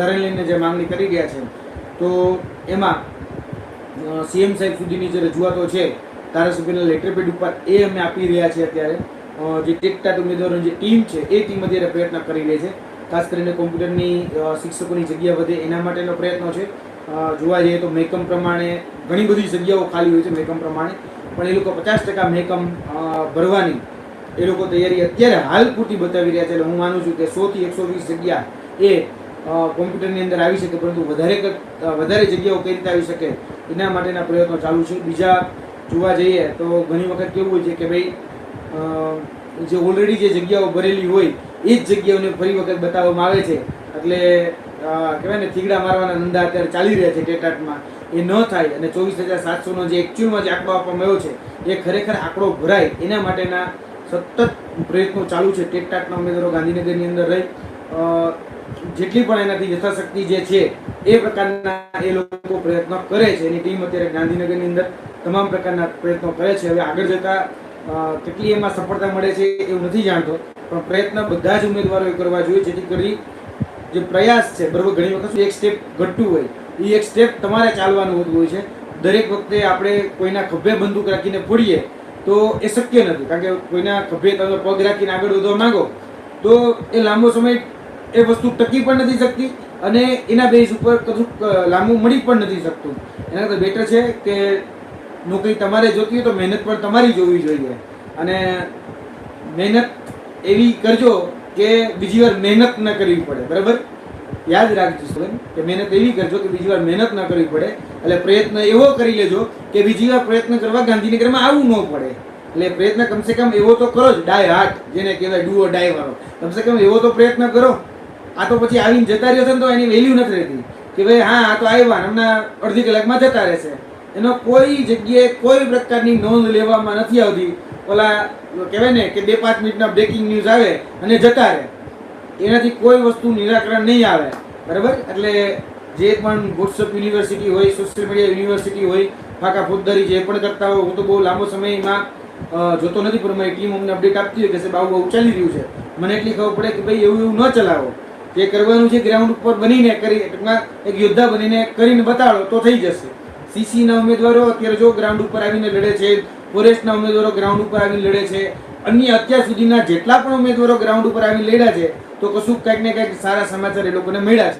વધારે લઈને જે માંગણી કરી રહ્યા છે, તો એમાં સીએમ સાહેબ સુધીની જે રજૂઆતો છે, ધારાસભ્યના લેટરપેડ ઉપર એ અમે આપી રહ્યા છીએ અત્યારે. જે ટેકટાટ ઉમેદવારોની જે ટીમ છે, એ ટીમ અત્યારે પ્રયત્ન કરી રહી છે. ખાસ કરીને કોમ્પ્યુટરની શિક્ષકોની જગ્યા વધે એના માટેનો પ્રયત્નો છે. જોવા જઈએ તો મેકમ પ્રમાણે ઘણી બધી જગ્યાઓ ખાલી હોય છે મેકમ પ્રમાણે, પણ એ લોકો પચાસ ટકા મેકમ ભરવાની એ લોકો તૈયારી અત્યારે હાલ પૂરતી બતાવી રહ્યા છે. એટલે હું માનું છું કે સોથી એકસો વીસ જગ્યા એ કોમ્પ્યુટરની અંદર આવી શકે, પરંતુ વધારે વધારે જગ્યાઓ કઈ રીતે આવી શકે, એના માટેના પ્રયત્નો ચાલુ છે. બીજા જોવા જઈએ તો ઘણી વખત કેવું હોય છે કે ભાઈ જે ઓલરેડી જે જગ્યાઓ ભરેલી હોય, એ જ જગ્યાઓને ફરી વખત બતાવવામાં આવે છે. એટલે કહેવાય ને, થીગડા મારવાના ધંધા અત્યારે ચાલી રહ્યા છે ટેટાટમાં એ ન થાય અને ચોવીસ હજાર સાતસોનો જે એકચ્યુઅલમાં જે આંકડો આપવામાં આવ્યો છે, એ ખરેખર આંકડો ભરાય. એના માટેના સતત પ્રયત્નો ચાલુ છે ટેટાટના ઉમેદવારો ગાંધીનગરની અંદર રહી. જેટલી પણ એનાથી યથાશક્તિ જે છે, એ પ્રકારના એ લોકો પ્રયત્નો કરે છે. એની ટીમ અત્યારે ગાંધીનગરની અંદર તમામ પ્રકારના પ્રયત્નો કરે છે. હવે આગળ જતા કેટલી એમાં સફળતા મળે છે એવું નથી જાણતો, પણ પ્રયત્ન બધા જ ઉમેદવારોએ કરવા જોઈએ, જેથી કરી જે પ્રયાસ છે, બરોબર, ઘણી વખત એક સ્ટેપ ઘટતું હોય, એ એક સ્ટેપ તમારે ચાલવાનું હોતું હોય છે. દરેક વખતે આપણે કોઈના ખભે બંદૂક રાખીને ફોડીએ, તો એ શક્ય નથી. કારણ કે કોઈના ખભે તમે પગ રાખીને આગળ વધવા માંગો, તો એ લાંબો સમય એ વસ્તુ ટકી પણ નથી શકતી અને એના બેઝ ઉપર કશું લાંબુ મળી પણ નથી શકતું. એના કરતાં બેટર છે કે નોકરી તમારે જોતી હોય તો મહેનત પણ તમારી જોવી જોઈએ. અને મહેનત એવી કરજો કે બીજી વાર મહેનત ન કરવી પડે, બરાબર? યાદ રાખજો સ્ટુડન્ટ કે મહેનત એવી કરજો કે બીજી વાર મહેનત ન કરવી પડે. એટલે પ્રયત્ન એવો કરી લેજો કે બીજી વાર પ્રયત્ન કરવા ગાંધીનગરમાં આવવું ન પડે. એટલે પ્રયત્ન કમસે કમ એવો તો કરો જ, ડાય હાર્ટ જેને કહેવાય ડુઓ, ડાય વાળો. કમસે કમ એવો તો પ્રયત્ન કરો. આ તો પછી આવીને જતા રહ્યો છે ને તો એની વેલ્યુ નથી રહેતી. કે ભાઈ, હા, આ તો આવ્યા હમણાં અડધી કલાકમાં જતા રહેશે એનો કોઈ જગ્યાએ કોઈ પ્રકારની નોંધ લેવામાં નથી આવતી. ઓલા કહેવાય ને કે બે પાંચ મિનિટના બ્રેકિંગ ન્યૂઝ આવે અને જતા રહે. એનાથી કોઈ વસ્તુ નિરાકરણ નહીં આવે. બરાબર? એટલે જે પણ વોટ્સઅપ યુનિવર્સિટી હોય સોશિયલ મીડિયા યુનિવર્સિટી હોય, ફાકા ફોજદારી જે પણ કરતા હોય, હું તો બહુ લાંબો સમયમાં જોતો નથી, પણ મારી ટીમ અમને અપડેટ આપતી હોય કે સાહેબ આવું બહુ ચાલી રહ્યું છે. મને એટલી ખબર પડે કે ભાઈ એવું એવું ન ચલાવો. જે કરવાનું છે ગ્રાઉન્ડ ઉપર બનીને કરી એક યોદ્ધા બનીને કરીને બતાડો તો થઈ જશે. સીસીના ઉમેદવારો અત્યારે જો ગ્રાઉન્ડ ઉપર આવીને લડે છે ફોરેસ્ટના ઉમેદવારો ગ્રાઉન્ડ ઉપર આવીને લડે છે, અન્ય અત્યાર સુધીના જેટલા પણ ઉમેદવારો ગ્રાઉન્ડ ઉપર આવીને લડ્યા છે, તો કશું કંઈક ને કંઈક સારા સમાચાર એ લોકોને મળ્યા છે.